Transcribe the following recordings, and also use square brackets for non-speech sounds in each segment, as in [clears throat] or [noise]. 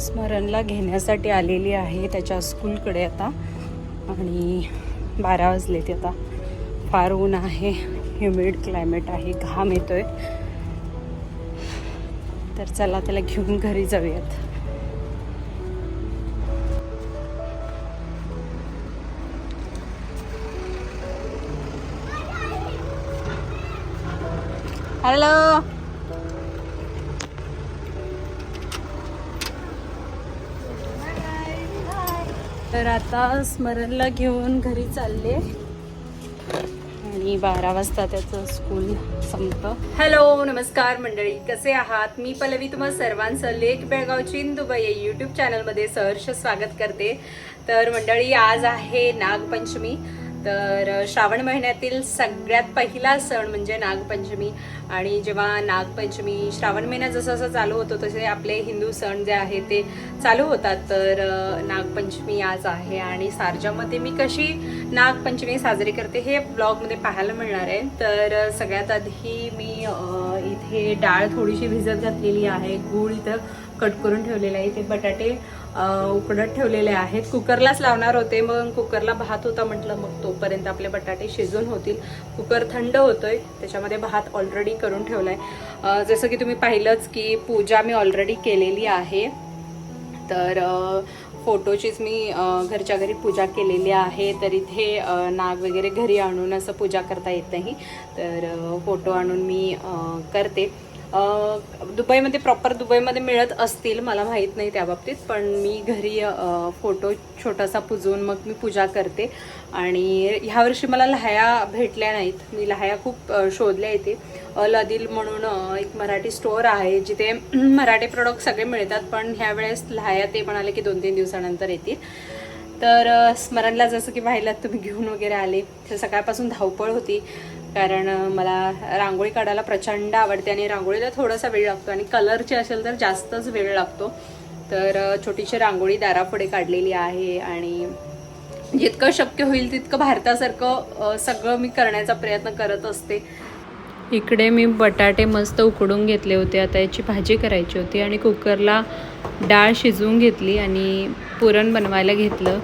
स्मरणला घेण्यासाठी आलेली आहे त्याच्या स्कूलकडे आता. आणि बारा वाजले ते आता. फार ऊन आहे ह्युमिड क्लायमेट आहे घाम येतो आहे तर चला त्याला घेऊन घरी जाऊयात. हॅलो! तर आता स्मरणला घेऊन घरी चालले. आणि बारा वाजता त्याचं स्कूल संपतं. हॅलो नमस्कार मंडळी. कसे आहात? मी पल्लवी तुम्हा सर्वांचं लेक बेळगावची दुबई या यूट्यूब चॅनलमध्ये सहर्ष स्वागत करते. तर मंडळी आज आहे नागपंचमी. तर श्रावण महिन्यातील सगळ्यात पहिला सण म्हणजे नागपंचमी. आणि जेव्हा नागपंचमी श्रावण महिना जसं जसं चालू होतो तसे आपले हिंदू सण जे आहे ते चालू होतात. तर नागपंचमी आज आहे आणि सारजामध्ये मी कशी नागपंचमी साजरी करते हे ब्लॉगमध्ये पाहायला मिळणार आहे. तर सगळ्यात आधी मी इथे डाळ थोडीशी भिजत घातलेली आहे. गूळ इथं कट करून ठेवलेलं आहे. इथे बटाटे उकडत ठेवलेले आहेत. कुकरलाच लावणार होते. मग कुकरला भात होता म्हटलं मग तोपर्यंत आपले बटाटे शिजून होतील. कुकर थंड होतोय. त्याच्यामध्ये भात ऑलरेडी करून ठेवलाय. आहे जसं की तुम्ही पाहिलंच की पूजा मी ऑलरेडी केलेली आहे. तर फोटोचीच मी घरच्या घरी पूजा केलेली आहे. तर इथे नाग वगैरे घरी आणून असं पूजा करता येत नाही तर फोटो आणून मी करते. दुबईमध्ये प्रॉपर दुबईमध्ये मिळत असतील मला माहीत नाही त्या बाबतीत पण मी घरी फोटो छोटासा पुजवून मग मी पूजा करते. आणि ह्यावर्षी मला लहाया भेटल्या नाहीत. मी लहाया खूप शोधल्या इथे. अल अदिल म्हणून एक मराठी स्टोअर आहे जिथे [clears throat] मराठी प्रोडक्ट सगळे मिळतात पण ह्यावेळेस लहाया ते म्हणाले की दोन तीन दिवसानंतर येतील. तर स्मरणला जसं की पाहिलं तुम्ही घेऊन वगैरे आले. तर सकाळपासून धावपळ होती. कारण मला रांगोळी काढायला प्रचंड आवडते आणि रांगोळीला थोडासा वेळ लागतो आणि कलरची असेल तर जास्तच वेळ लागतो. तर छोटीशी रांगोळी दारापुढे काढलेली आहे आणि जितकं शक्य होईल तितकं भारतासारखं सगळं मी करण्याचा प्रयत्न करत असते. इकडे मी बटाटे मस्त उकडून घेतले होते. आता याची भाजी करायची होती आणि कुकरला डाळ शिजवून घेतली आणि पुरण बनवायला घेतलं.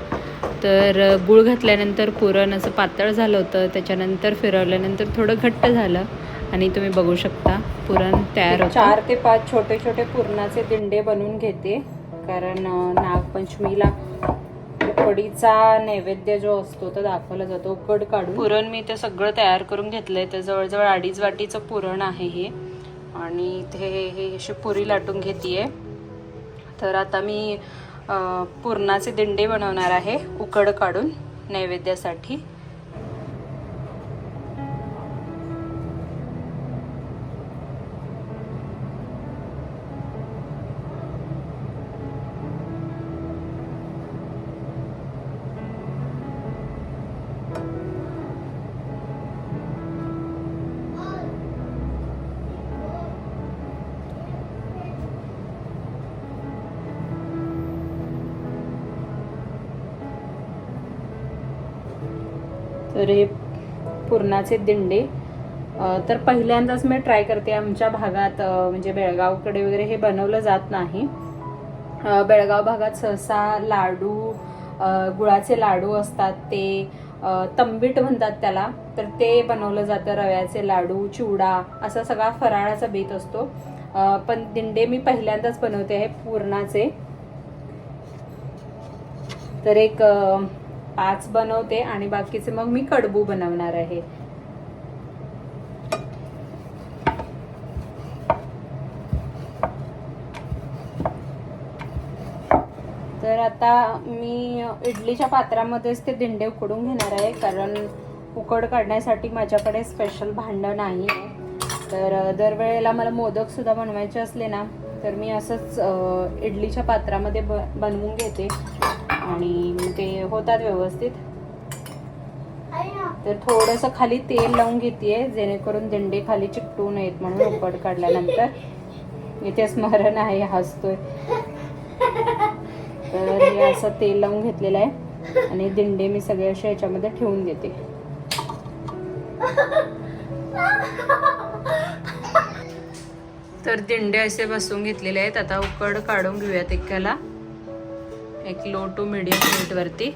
तर गुळ घातल्यानंतर पुरण असं पातळ झालं होतं त्याच्यानंतर फिरवल्यानंतर थोडं घट्ट झालं आणि तुम्ही बघू शकता पुरण तयार होतं. चार ते पाच छोटे छोटे पुरणाचे दिंडे बनवून घेते कारण नागपंचमीला उकडीचा नैवेद्य जो असतो तो दाखवला जातो उकड काढून. पुरण मी ते सगळं तयार करून घेतलंय तर जवळजवळ अडीच वाटीचं पुरण आहे हे. आणि इथे हे अशी पुरी लाटून घेतीये. तर आता मी पुरणाचे दिंडे बनवणार आहे उकड काढून नैवेद्यासाठी. तर हे पुरणाचे दिंडे. तर पहिल्यांदाच मी ट्राय करते आमच्या भागात म्हणजे बेळगावकडे वगैरे हे बनवलं जात नाही. बेळगाव भागात सहसा लाडू गुळाचे लाडू असतात ते तंबीट म्हणतात त्याला तर ते बनवलं जातं रव्याचे लाडू चिवडा असा सगळा फराळाचा बेत असतो. पण दिंडे मी पहिल्यांदाच बनवते आहे पूर्णाचे. तर एक पाच बनवते आणि बाकीचे मग मी कडबू बनवणार आहे. तर आता मी इडलीच्या पात्रामध्येच ते दिंडे उकडून घेणार आहे कारण उकड काढण्यासाठी माझ्याकडे स्पेशल भांडं नाही आहे. तर दरवेळेला मला मोदकसुद्धा बनवायचे असले ना तर मी असंच इडलीच्या पात्रामध्ये ब बनवून घेते. आणि ते होतात व्यवस्थित. तर थोडंसं खाली तेल लावून घेते जेणेकरून दिंडे खाली चिकटू नयेत म्हणून उकड काढल्यानंतर. इथे स्मरण आहे हसतोय. तर हे असं तेल लावून घेतलेलं आहे. आणि दिंडे मी सगळे असे याच्यामध्ये ठेवून देते. तर दिंडे असे बसून घेतलेले आहेत. आता उकड काढून घेऊयात एकाला. एक लो टू मिडियम हीट वरती.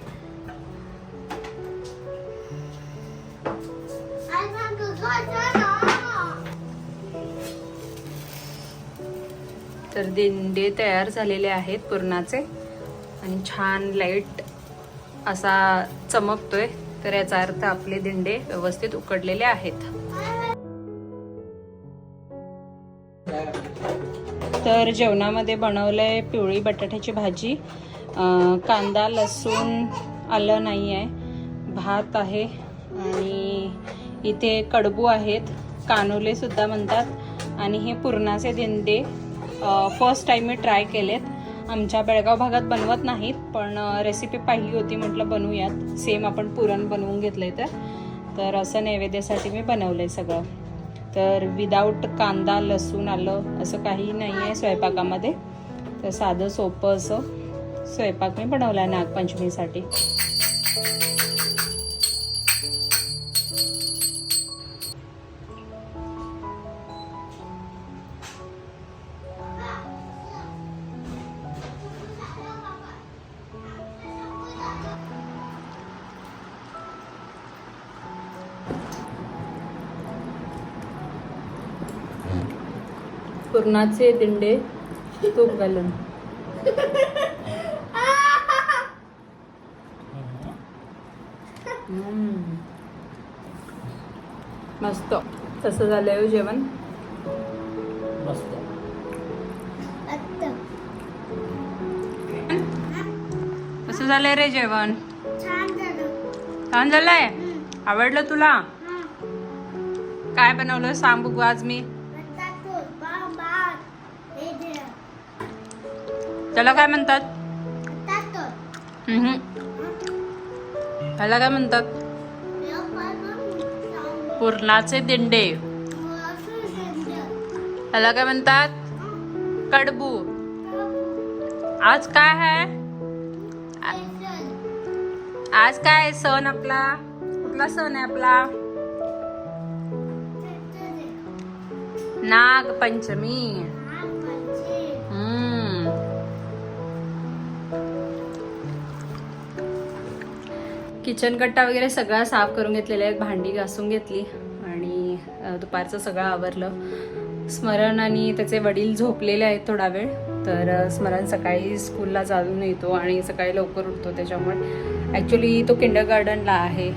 तर दिंडे तयार झालेले आहेत पुरणाचे. आणि छान लाइट असा चमकतोय तर याचा अर्थ आपले दिंडे व्यवस्थित उकडलेले आहेत. तर जेवणामध्ये बनवलंय पिवळी बटाट्याची भाजी कांदा लसूण आलं नाही आहे भात आहे आणि इथे कडबू आहेत. कानोलेसुद्धा म्हणतात. आणि हे पुरणाचे दिंडे फर्स्ट टाइम मी ट्राय केलेत. आमच्या बेळगाव भागात बनवत नाहीत पण रेसिपी पाहिली होती. म्हटलं बनवूयात. सेम आपण पुरण बनवून घेतलं तर. तर असं नैवेद्यासाठी मी बनवलं आहे सगळं. तर विदाऊट कांदा लसूण आलं असं काही नाही आहे स्वयंपाकामध्ये. तर साधं सोपं असं. स्वयंपाक मी बनवला नागपंचमीसाठी. पुरणाचे दिंडे तूप घालून. [laughs] मस्त. तसं झालंय हो जेवण. मस्त. कसं झालंय रे जेवण. छान झालंय? आवडलं तुला? काय बनवलं? सांग बघू आज मी. त्याला काय म्हणतात? हम्म. त्याला काय म्हणतात? पुरणाचे दिंडे. त्याला काय म्हणतात? कडबू. आज काय आहे? आज काय आहे सण आपला? कुठला सण आहे आपला? नागपंचमी. किचन कट्टा वगैरे सगळा साफ करून घेतलेला आहे. भांडी घासून घेतली. आणि दुपारचं सगळं आवरलं. स्मरण आणि त्याचे वडील झोपलेले आहेत थोडा वेळ. तर स्मरण सकाळी स्कूलला जाऊन येतो आणि सकाळी लवकर उठतो त्याच्यामुळे. ॲक्च्युली तो किंडर गार्डनला आहे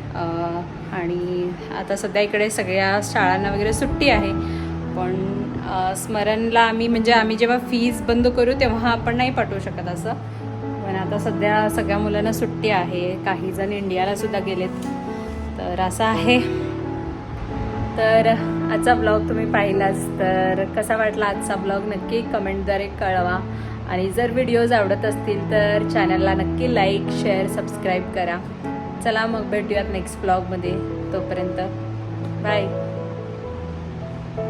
आणि आता सध्या इकडे सगळ्या शाळांना वगैरे सुट्टी आहे. पण स्मरणला आम्ही म्हणजे आम्ही जेव्हा फीज बंद करू तेव्हा आपण नाही पाठवू शकत असं. आता सध्या सगळ्या मुलांना सुट्टी आहे. काही जण इंडियाला सुद्धा गेलेत. तर असं आहे. तर आजचा ब्लॉग तुम्ही पाहिलाच. तर कसा वाटला आजचा ब्लॉग नक्की कमेंटद्वारे कळवा. आणि जर व्हिडिओज आवडत असतील तर चॅनलला नक्की लाईक शेअर सबस्क्राईब करा. चला मग भेटूयात नेक्स्ट ब्लॉगमध्ये तोपर्यंत बाय